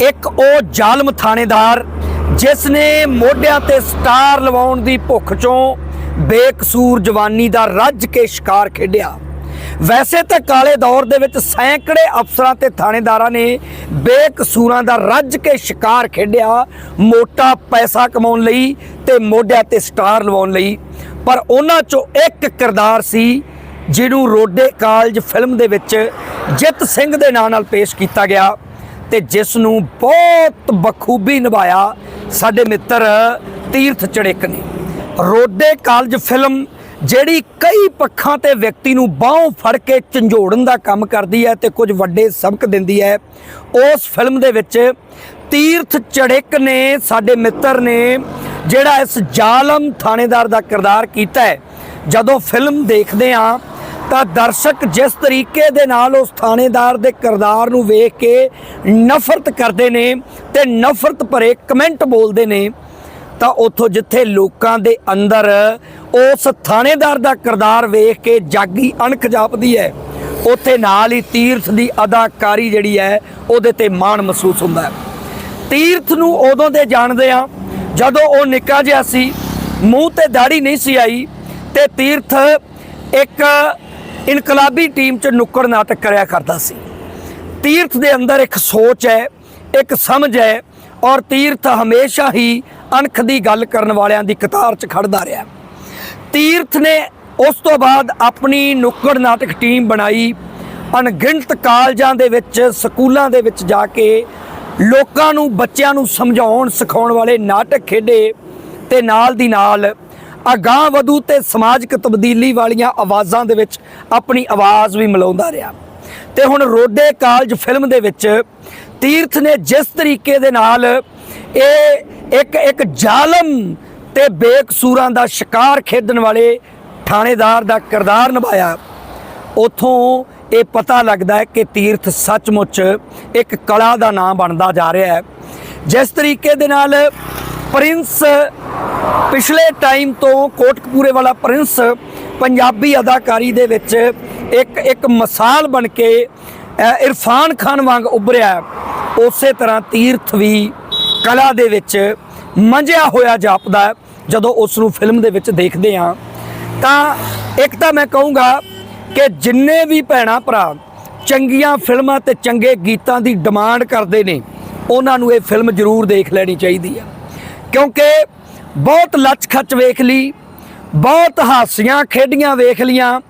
ਇੱਕ ਉਹ ਜ਼ਾਲਮ ਥਾਣੇਦਾਰ ਜਿਸ ਨੇ ਮੋਢਿਆਂ ਤੇ ਸਟਾਰ ਲਵਾਉਣ ਦੀ ਭੁੱਖ ਚੋਂ ਬੇਕਸੂਰ ਜਵਾਨੀ ਦਾ ਰੱਜ ਕੇ ਸ਼ਿਕਾਰ ਖੇਡਿਆ। ਵੈਸੇ ਤਾਂ ਕਾਲੇ ਦੌਰ ਦੇ ਵਿੱਚ ਸੈਂਕੜੇ ਅਫਸਰਾਂ ਤੇ ਥਾਣੇਦਾਰਾਂ ਨੇ ਬੇਕਸੂਰਾਂ ਦਾ ਰੱਜ ਕੇ ਸ਼ਿਕਾਰ ਖੇਡਿਆ, ਮੋਟਾ ਪੈਸਾ ਕਮਾਉਣ ਲਈ ਤੇ ਮੋਢਿਆਂ ਤੇ ਸਟਾਰ ਲਵਾਉਣ ਲਈ। ਪਰ ਉਹਨਾਂ ਚੋਂ ਇੱਕ ਕਿਰਦਾਰ ਸੀ ਜਿਹਨੂੰ ਰੋਡੇ ਕਾਲਜ ਫਿਲਮ ਦੇ ਵਿੱਚ ਜਿੱਤ ਸਿੰਘ ਦੇ ਨਾਂ ਨਾਲ ਪੇਸ਼ ਕੀਤਾ ਗਿਆ। ਤੇ ਜਿਸ ਨੂੰ ਬਹੁਤ ਬਖੂਬੀ ਨਿਭਾਇਆ ਸਾਡੇ ਮਿੱਤਰ ਤੀਰਥ ਚੜਿਕ ਨੇ। ਰੋਡੇ ਕਾਲਜ ਫਿਲਮ ਜਿਹੜੀ ਕਈ ਪੱਖਾਂ ਤੇ ਵਿਅਕਤੀ ਨੂੰ ਬਾਹੋਂ ਫੜ ਕੇ ਝੰਜੋੜਨ ਦਾ ਕੰਮ ਕਰਦੀ ਹੈ ਤੇ ਕੁਝ ਵੱਡੇ ਸਬਕ ਦਿੰਦੀ ਹੈ, ਉਸ ਫਿਲਮ ਦੇ ਵਿੱਚ ਤੀਰਥ ਚੜਿਕ ਨੇ ਸਾਡੇ ਮਿੱਤਰ ਨੇ ਜਿਹੜਾ ਇਸ ਜ਼ਾਲਮ ਥਾਣੇਦਾਰ ਦਾ ਕਿਰਦਾਰ ਕੀਤਾ ਹੈ। ਜਦੋਂ ਫਿਲਮ ਦੇਖਦੇ ਆ ਤਾਂ ਦਰਸ਼ਕ ਜਿਸ ਤਰੀਕੇ ਦੇ ਨਾਲ ਉਸ ਥਾਣੇਦਾਰ ਦੇ ਕਿਰਦਾਰ ਨੂੰ ਵੇਖ ਕੇ ਨਫ਼ਰਤ ਕਰਦੇ ਨੇ ਤੇ ਨਫ਼ਰਤ ਭਰੇ ਕਮੈਂਟ ਬੋਲਦੇ ਨੇ, ਤਾਂ ਉੱਥੋਂ ਜਿੱਥੇ ਲੋਕਾਂ ਦੇ ਅੰਦਰ ਉਸ ਥਾਣੇਦਾਰ ਦਾ ਕਿਰਦਾਰ ਵੇਖ ਕੇ ਜਾਗੀ ਅਣਖ ਜਾਪਦੀ ਹੈ, ਉੱਥੇ ਨਾਲ ਹੀ ਤੀਰਥ ਦੀ ਅਦਾਕਾਰੀ ਜਿਹੜੀ ਹੈ, ਉਹਦੇ ਤੇ ਮਾਣ ਮਹਿਸੂਸ ਹੁੰਦਾ ਹੈ। ਤੀਰਥ ਨੂੰ ਉਦੋਂ ਦੇ ਜਾਣਦੇ ਆ ਜਦੋਂ ਉਹ ਨਿੱਕਾ ਜਿਹਾ ਸੀ, ਮੂੰਹ ਤੇ ਦਾੜੀ ਨਹੀਂ ਸੀ ਆਈ, ਤੇ ਤੀਰਥ ਇੱਕ ਇਨਕਲਾਬੀ ਟੀਮ 'ਚ ਨੁੱਕੜ ਨਾਟਕ ਕਰਿਆ ਕਰਦਾ ਸੀ। ਤੀਰਥ ਦੇ ਅੰਦਰ ਇੱਕ ਸੋਚ ਹੈ, ਇੱਕ ਸਮਝ ਹੈ ਔਰ ਤੀਰਥ ਹਮੇਸ਼ਾ ਹੀ ਅਣਖ ਦੀ ਗੱਲ ਕਰਨ ਵਾਲਿਆਂ ਦੀ ਕਤਾਰ 'ਚ ਖੜਦਾ ਰਿਹਾ। ਤੀਰਥ ਨੇ ਉਸ ਤੋਂ ਬਾਅਦ ਆਪਣੀ ਨੁੱਕੜ ਨਾਟਕ ਟੀਮ ਬਣਾਈ। ਅਣਗਿਣਤ ਕਾਲਜਾਂ ਦੇ ਵਿੱਚ, ਸਕੂਲਾਂ ਦੇ ਵਿੱਚ ਜਾ ਕੇ ਲੋਕਾਂ ਨੂੰ, ਬੱਚਿਆਂ ਨੂੰ ਸਮਝਾਉਣ, ਸਿਖਾਉਣ ਵਾਲੇ ਨਾਟਕ ਖੇਡੇ ਤੇ ਨਾਲ ਦੀ ਨਾਲ ਅਗਾਂਹ ਵਧੂ ਤੇ ਸਮਾਜਿਕ ਤਬਦੀਲੀ ਵਾਲੀਆਂ ਆਵਾਜ਼ਾਂ ਦੇ ਵਿੱਚ ਆਪਣੀ ਆਵਾਜ਼ ਵੀ ਮਿਲਾਉਂਦਾ ਰਿਹਾ। ਤੇ ਹੁਣ ਰੋਡੇ ਕਾਲਜ ਫਿਲਮ ਦੇ ਵਿੱਚ ਤੀਰਥ ਨੇ ਜਿਸ ਤਰੀਕੇ ਦੇ ਨਾਲ ਇਹ ਇੱਕ ਇੱਕ ਜ਼ਾਲਮ ਤੇ ਬੇਕਸੂਰਾਂ ਦਾ ਸ਼ਿਕਾਰ ਖੇਡਣ ਵਾਲੇ ਥਾਣੇਦਾਰ ਦਾ ਕਿਰਦਾਰ ਨਿਭਾਇਆ, ਉਥੋਂ ਇਹ ਪਤਾ ਲੱਗਦਾ ਹੈ ਕਿ ਤੀਰਥ ਸੱਚਮੁੱਚ ਇੱਕ ਕਲਾ ਦਾ ਨਾਮ ਬਣਦਾ ਜਾ ਰਿਹਾ ਹੈ। ਜਿਸ ਤਰੀਕੇ ਦੇ ਨਾਲ ਪ੍ਰਿੰਸ ਪਿਛਲੇ ਟਾਈਮ ਤੋਂ ਕੋਟਕਪੂਰੇ ਵਾਲਾ ਪ੍ਰਿੰਸ ਪੰਜਾਬੀ ਅਦਾਕਾਰੀ ਦੇ ਵਿੱਚ ਇੱਕ ਇੱਕ ਮਿਸਾਲ ਬਣ ਕੇ ਇਰਫਾਨ ਖਾਨ ਵਾਂਗ ਉੱਭਰਿਆ ਉਸੇ ਤਰ੍ਹਾਂ ਤੀਰਥ ਵੀ ਕਲਾ ਦੇ ਵਿੱਚ ਮੰਝਿਆ ਹੋਇਆ ਜਾਪਦਾ ਜਦੋਂ ਉਸ ਨੂੰ ਫਿਲਮ ਦੇ ਵਿੱਚ ਦੇਖਦੇ ਹਾਂ। ਤਾਂ ਇੱਕ ਤਾਂ ਮੈਂ ਕਹੂੰਗਾ ਕਿ ਜਿੰਨੇ ਵੀ ਭੈਣਾ ਭਰਾ ਚੰਗੀਆਂ ਫਿਲਮਾਂ ਤੇ ਚੰਗੇ ਗੀਤਾਂ ਦੀ ਡਿਮਾਂਡ ਕਰਦੇ ਨੇ, ਉਹਨਾਂ ਨੂੰ ਇਹ ਫਿਲਮ ਜ਼ਰੂਰ ਦੇਖ ਲੈਣੀ ਚਾਹੀਦੀ ਹੈ। ਕਿਉਂਕਿ ਬਹੁਤ ਲੱਚ-ਖੱਚ ਵੇਖ ਲਈ, ਬਹੁਤ ਹਾਸੀਆਂ ਖੇਡੀਆਂ ਵੇਖ ਲੀਆਂ,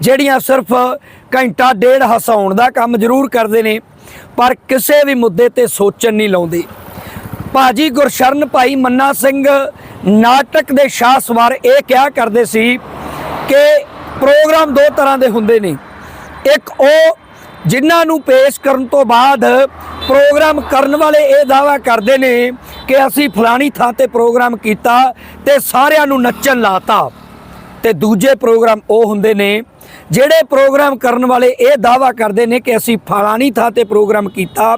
ਜਿਹੜੀਆਂ ਸਿਰਫ ਘੰਟਾ ਡੇਢ ਹਸਾਉਣ ਦਾ ਕੰਮ ਜ਼ਰੂਰ ਕਰਦੇ ਨੇ, ਪਰ ਕਿਸੇ ਵੀ ਮੁੱਦੇ ਤੇ ਸੋਚਣ ਨਹੀਂ ਲਾਉਂਦੇ। ਭਾਜੀ ਗੁਰਸ਼ਰਨ ਭਾਈ ਮੰਨਾ ਸਿੰਘ ਨਾਟਕ ਦੇ ਸ਼ਾਹ ਸਵਾਰ ਇਹ ਕਿਹਾ ਕਰਦੇ ਸੀ ਕਿ ਪ੍ਰੋਗਰਾਮ ਦੋ ਤਰ੍ਹਾਂ ਦੇ ਹੁੰਦੇ ਨੇ। ਇੱਕ ਉਹ ਜਿਨ੍ਹਾਂ ਨੂੰ ਪੇਸ਼ ਕਰਨ ਤੋਂ ਬਾਅਦ ਪ੍ਰੋਗਰਾਮ ਕਰਨ ਵਾਲੇ ਇਹ ਦਾਵਾ ਕਰਦੇ ਨੇ ਕਿ ਅਸੀਂ ਫਲਾਣੀ ਥਾਂ ਤੇ ਪ੍ਰੋਗਰਾਮ ਕੀਤਾ ਤੇ ਸਾਰਿਆਂ ਨੂੰ ਨੱਚਣ ਲਾਤਾ। ਤੇ ਦੂਜੇ ਪ੍ਰੋਗਰਾਮ ਉਹ ਹੁੰਦੇ ਨੇ ਜਿਹੜੇ ਪ੍ਰੋਗਰਾਮ ਕਰਨ ਵਾਲੇ ਇਹ ਦਾਵਾ ਕਰਦੇ ਨੇ ਕਿ ਅਸੀਂ ਫਲਾਣੀ ਥਾਂ ਤੇ ਪ੍ਰੋਗਰਾਮ ਕੀਤਾ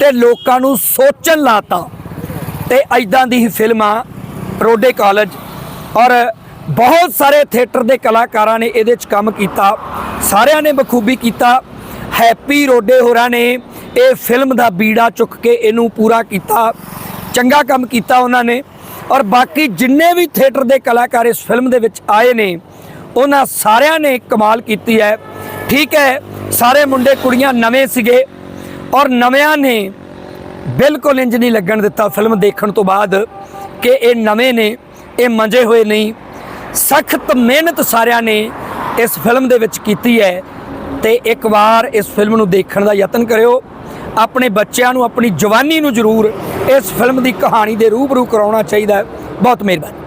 ਤੇ ਲੋਕਾਂ ਨੂੰ ਸੋਚਣ ਲਾਤਾ। ਤੇ ਐਦਾਂ ਦੀ ਹੀ ਫਿਲਮਾਂ, ਰੋਡੇ ਕਾਲਜ ਔਰ ਬਹੁਤ ਸਾਰੇ ਥੀਏਟਰ ਦੇ ਕਲਾਕਾਰਾਂ ਨੇ ਇਹਦੇ 'ਚ ਕੰਮ ਕੀਤਾ। ਸਾਰਿਆਂ ਨੇ ਬਖੂਬੀ ਕੀਤਾ। ਹੈਪੀ ਰੋਡੇ ਹੋਰਾਂ ਨੇ ਇਹ ਫਿਲਮ ਦਾ ਬੀੜਾ ਚੁੱਕ ਕੇ ਇਹਨੂੰ ਪੂਰਾ ਕੀਤਾ, ਚੰਗਾ ਕੰਮ ਕੀਤਾ ਉਹਨਾਂ ਨੇ। ਔਰ ਬਾਕੀ ਜਿੰਨੇ ਵੀ ਥੀਏਟਰ ਦੇ ਕਲਾਕਾਰ ਇਸ ਫਿਲਮ ਦੇ ਵਿੱਚ ਆਏ ਨੇ, ਉਹਨਾਂ ਸਾਰਿਆਂ ਨੇ ਕਮਾਲ ਕੀਤੀ ਹੈ। ਠੀਕ ਹੈ, ਸਾਰੇ ਮੁੰਡੇ ਕੁੜੀਆਂ ਨਵੇਂ ਸੀਗੇ ਔਰ ਨਵਿਆਂ ਨੇ ਬਿਲਕੁਲ ਇੰਜ ਨਹੀਂ ਲੱਗਣ ਦਿੱਤਾ ਫਿਲਮ ਦੇਖਣ ਤੋਂ ਬਾਅਦ ਕਿ ਇਹ ਨਵੇਂ ਨੇ, ਇਹ ਮੰਜੇ ਹੋਏ ਨਹੀਂ। ਸਖਤ ਮਿਹਨਤ ਸਾਰਿਆਂ ਨੇ ਇਸ ਫਿਲਮ ਦੇ ਵਿੱਚ ਕੀਤੀ ਹੈ। ਤੇ ਇੱਕ ਵਾਰ ਇਸ ਫਿਲਮ ਨੂੰ ਦੇਖਣ ਦਾ ਯਤਨ ਕਰਿਓ। ਆਪਣੇ ਬੱਚਿਆਂ ਨੂੰ, ਆਪਣੀ ਜਵਾਨੀ ਨੂੰ ਜ਼ਰੂਰ ਇਸ ਫਿਲਮ ਦੀ ਕਹਾਣੀ ਦੇ ਰੂਬਰੂ ਕਰਾਉਣਾ ਚਾਹੀਦਾ ਹੈ। ਬਹੁਤ ਮਿਹਰਬਾਨੀ।